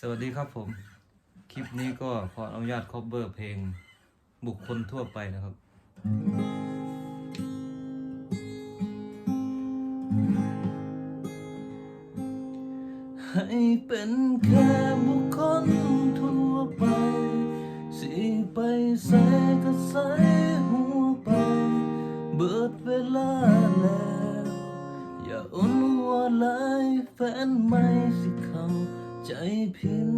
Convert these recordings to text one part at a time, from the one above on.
สวัสดีครับผม คลิปนี้ก็ขออนุญาตคอ v เบอร์เพลงบุคคลทั่วไปนะครับ ให้เป็นแค่บุคคลทั่วไป สิไปใส่ก็ใส่หัวไป เบิดเวลาแล้ว อย่าอ้นหัวไหลายแฟนไม่สิเขา ใจผิด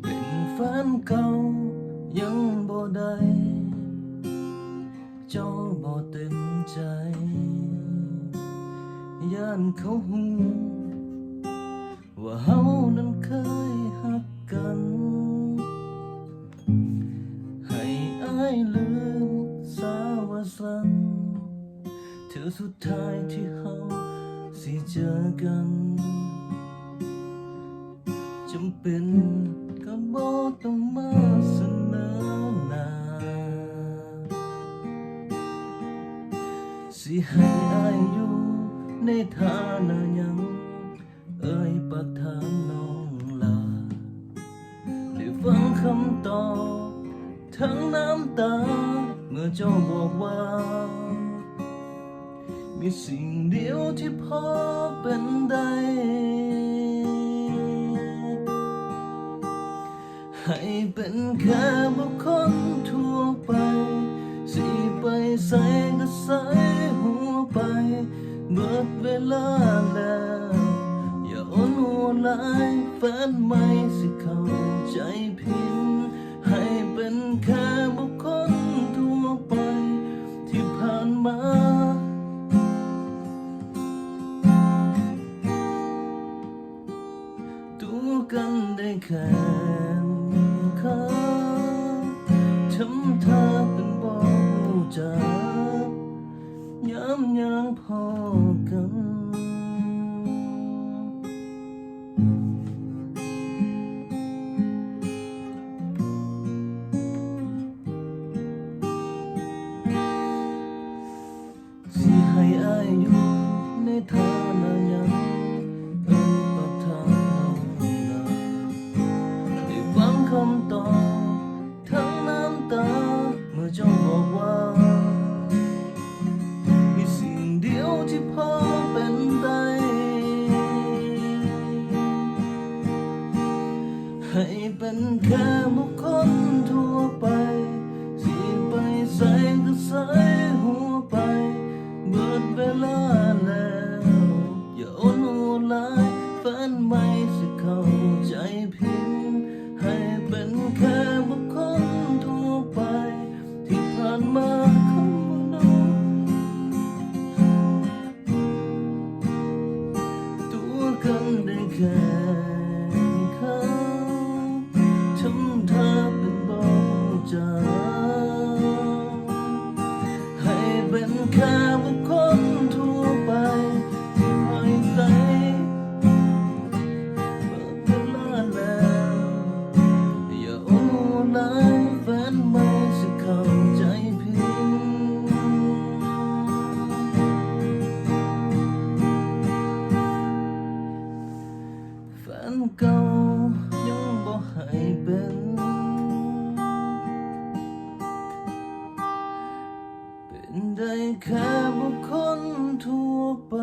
เป็นแฟนเก่ายังบ่ได้เจ้าบ่เต็มใจ ย่านเขาหูว่าเฮานั้นเคยหักกัน ให้อายลืมสาวสัน อสุดท้ายที่เฮาสิเจอกันจำเป็นก็บ่ต้องมาเสนอหน้าสิให้อายอยู่ในฐานะยัง เอ่ยปากถามน้องลาได้ฟังคำตอบทั้งน้ำตา เมื่อเจ้าบอกว่า มีสิ่งเดียวที่พอเป็นได้ให้เป็นแค่บุคคลทั่วไป สิไปใส่ก็ใส่หัวไปเบิดเวลาแล้ว อย่าอ้อนหัวไหลายแฟนไม่สิเข้าใจผิดให้เป็นแค่บุคคล กันได้แค่ข้าทำท่าเป็นบอกจากย้ำยังพอกันสิให้อายอยู่ในฐานะ เดี ตัวกันได้แค่เขาทำเธอเป็นบอกจให้เป็นแค่บุค นก่ยังบ่หายเป็นเป็นได้แค่บุคคลทั่วไป